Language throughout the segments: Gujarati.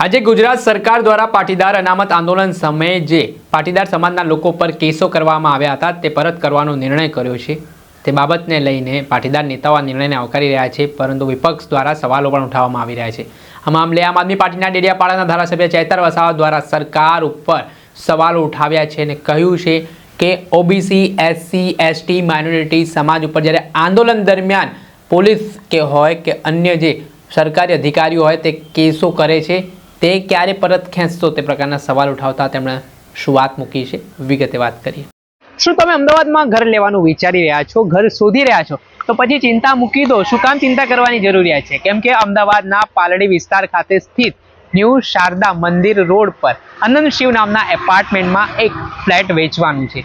આજે ગુજરાત સરકાર દ્વારા પાટીદાર અનામત આંદોલન સમયે જે પાટીદાર સમાજના લોકો પર કેસો કરવામાં આવ્યા હતા, તે પરત કરવાનો નિર્ણય કર્યો છે. તે બાબતને લઈને પાટીદાર નેતાઓ આ નિર્ણયને આવકારી રહ્યા છે, પરંતુ વિપક્ષ દ્વારા સવાલો પણ ઉઠાવવામાં આવી રહ્યા છે. આ મામલે આમ આદમી પાર્ટીના ડેડિયાપાડાના ધારાસભ્ય ચૈતર વસાવા દ્વારા સરકાર ઉપર સવાલો ઉઠાવ્યા છે અને કહ્યું છે કે ઓબીસી એસસી એસટી માઇનોરિટી સમાજ ઉપર જ્યારે આંદોલન દરમિયાન પોલીસ કે હોય કે અન્ય જે સરકારી અધિકારીઓ હોય તે કેસો કરે છે તે ક્યારે પરત ખેંચતો તે પ્રકારના સવાલ ઉઠાવતા તેમણે શું વાત મૂકી છે. વિગતે વાત કરીએ. શું તમે અમદાવાદમાં ઘર લેવાનું વિચારી રહ્યા છો? ઘર શોધી રહ્યા છો? તો પછી ચિંતા મૂકી દો. શું કામ ચિંતા કરવાની જરૂરિયાત છે? કેમ કે અમદાવાદના પાલડી વિસ્તાર ખાતે સ્થિત ન્યૂ શારદા મંદિર રોડ પર અનંત શિવ નામના એપાર્ટમેન્ટમાં એક ફ્લેટ વેચવાનું છે.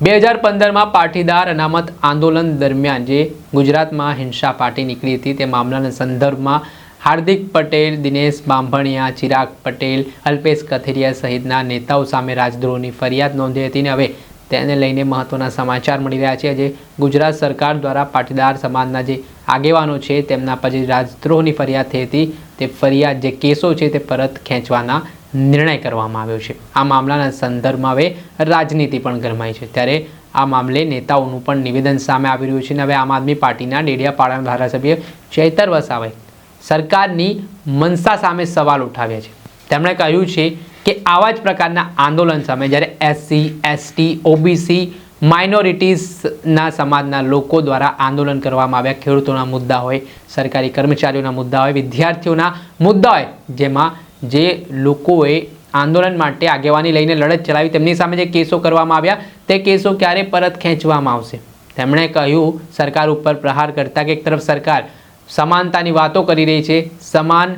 બે હજાર પંદરમાં પાટીદાર અનામત આંદોલન દરમિયાન જે ગુજરાતમાં હિંસા પાર્ટી નીકળી હતી તે મામલાના સંદર્ભમાં હાર્દિક પટેલ, દિનેશ બાંભણિયા, ચિરાગ પટેલ, અલ્પેશ કથિરિયા સહિતના નેતાઓ સામે રાજદ્રોહની ફરિયાદ નોંધી હતી અને હવે તેને લઈને મહત્વના સમાચાર મળી રહ્યા છે. જે ગુજરાત સરકાર દ્વારા પાટીદાર સમાજના જે આગેવાનો છે તેમના પછી રાજદ્રોહની ફરિયાદ થઈ હતી તે ફરિયાદ, જે કેસો છે તે પરત ખેંચવાના નિર્ણય કરવામાં આવ્યો છે. આ મામલાના સંદર્ભમાં હવે રાજનીતિ પણ ગરમાઈ છે. ત્યારે આ મામલે નેતાઓનું પણ નિવેદન સામે આવી રહ્યું છે અને હવે આમ આદમી પાર્ટીના ડેડિયાપાડાના ધારાસભ્ય ચૈતર વસાવાએ સરકારની મનસા સામે સવાલ ઉઠાવ્યા છે. તેમણે કહ્યું છે કે આવા જ પ્રકારના આંદોલન સામે જ્યારે એસસી એસટી ઓબીસી માઇનોરિટીઝના સમાજના લોકો દ્વારા આંદોલન કરવામાં આવ્યા, ખેડૂતોના મુદ્દા હોય, સરકારી કર્મચારીઓના મુદ્દા હોય, વિદ્યાર્થીઓના મુદ્દા હોય, જેમાં જે લોકોએ આંદોલન માટે આગેવાની લઈને લડત ચલાવી તેમની સામે જે કેસો કરવામાં આવ્યા, તે કેસો ક્યારે પરત ખેંચવામાં આવશે? તેમણે કહ્યું, સરકાર ઉપર પ્રહાર કરતા કે એક તરફ સરકાર સમાનતાની વાતો કરી રહી છે, સમાન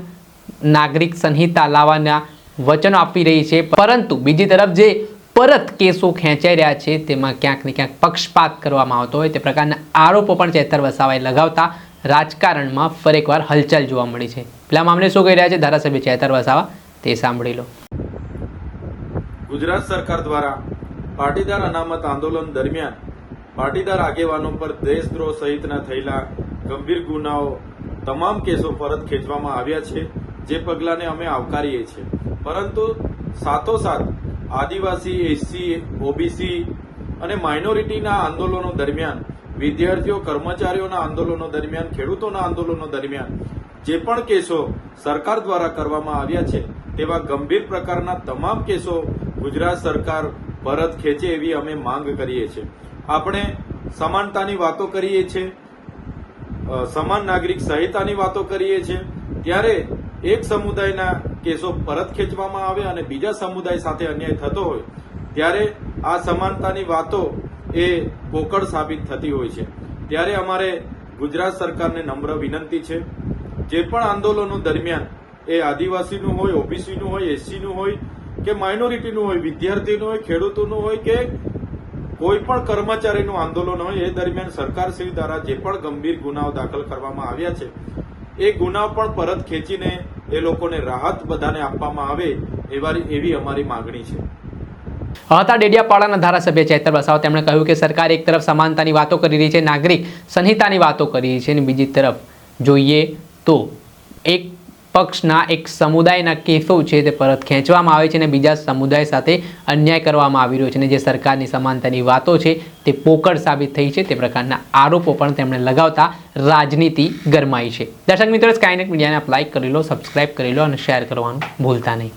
નાગરિક સંહિતા લાવવાના વચનો આપી રહી છે, પરંતુ બીજી તરફ જે પરત કેસો ખેંચાઈ રહ્યા છે, તેમાં ક્યાંક ને ક્યાંક પક્ષપાત કરવામાં આવતો હોય, તે પ્રકારના આરોપો પણ ચેતર વસાવાએ લગાવતા રાજકારણમાં ફરી હલચલ જોવા મળી છે. પેલા મામલે શું કહી રહ્યા છે? ધારાસભ્ય ચેતર વસાવા, તે સાંભળી લો. ગુજરાત સરકાર દ્વારા પાટીદાર અનામત આંદોલન દરમિયાન પાટીદાર આગેવાનો પર દેશદ્રોહ સહિતના થયેલા ગંભીર ગુનાઓ, તમામ કેસો પરત ખેંચવામાં આવ્યા છે, જે પગલાંને અમે આવકારીએ છીએ. પરંતુ સાથોસાથ આદિવાસી, એસસી, ઓબીસી અને માઇનોરિટીના આંદોલનો દરમિયાન, વિદ્યાર્થીઓ, કર્મચારીઓના આંદોલનો દરમિયાન, ખેડૂતોના આંદોલનો દરમિયાન જે પણ કેસો સરકાર દ્વારા કરવામાં આવ્યા છે, તેવા ગંભીર પ્રકારના તમામ કેસો ગુજરાત સરકાર પરત ખેંચે એવી અમે માંગ કરીએ છીએ. આપણે સમાનતાની વાતો કરીએ છીએ સમાન નાગરિક સંહિતાની વાતો કરીએ છીએ, ત્યારે એક સમુદાયના કેસો પરત ખેંચવામાં આવે અને બીજા સમુદાય સાથે અન્યાય થતો હોય, ત્યારે આ સમાનતાની વાતો એ પોકળ સાબિત થતી હોય છે. ત્યારે અમારે ગુજરાત સરકારને નમ્ર વિનંતી છે. જે પણ આંદોલનો દરમિયાન એ આદિવાસીનું હોય, ઓબીસીનું હોય, એસસીનું હોય, કે માઇનોરિટીનું હોય, વિદ્યાર્થીનું હોય, ખેડૂતોનું હોય કે કોઈ પણ કર્મચારીનું આંદોલન હોય, એ દરમિયાન સરકારશ્રી દ્વારા જે પણ ગંભીર ગુનાઓ દાખલ કરવામાં આવ્યા છે, એ ગુનાઓ પણ પરત ખેંચીને એ લોકોને રાહત બધાને આપવામાં આવે એવા એવી અમારી માગણી છે. હતા ડેડિયાપાડાના ધારાસભ્ય ચૈતર વસાવા તેમણે કહ્યું કે સરકાર એક તરફ સમાનતાની વાતો કરી રહી છે, નાગરિક સંહિતાની વાતો કરી રહી છે, અને બીજી તરફ જોઈએ તો એક પક્ષના એક સમુદાયના કેસો છે તે પરત ખેંચવામાં આવે છે અને બીજા સમુદાય સાથે અન્યાય કરવામાં આવી રહ્યો છે અને જે સરકારની સમાનતાની વાતો છે તે પોકળ સાબિત થઈ છે તે પ્રકારના આરોપો પણ તેમણે લગાવતા રાજનીતિ ગરમાઈ છે. દર્શક મિત્રો સ્કાયનેટ મીડિયાને આપ લાઇક કરી લો સબસ્ક્રાઇબ કરી લો અને શેર કરવાનું ભૂલતા નહીં.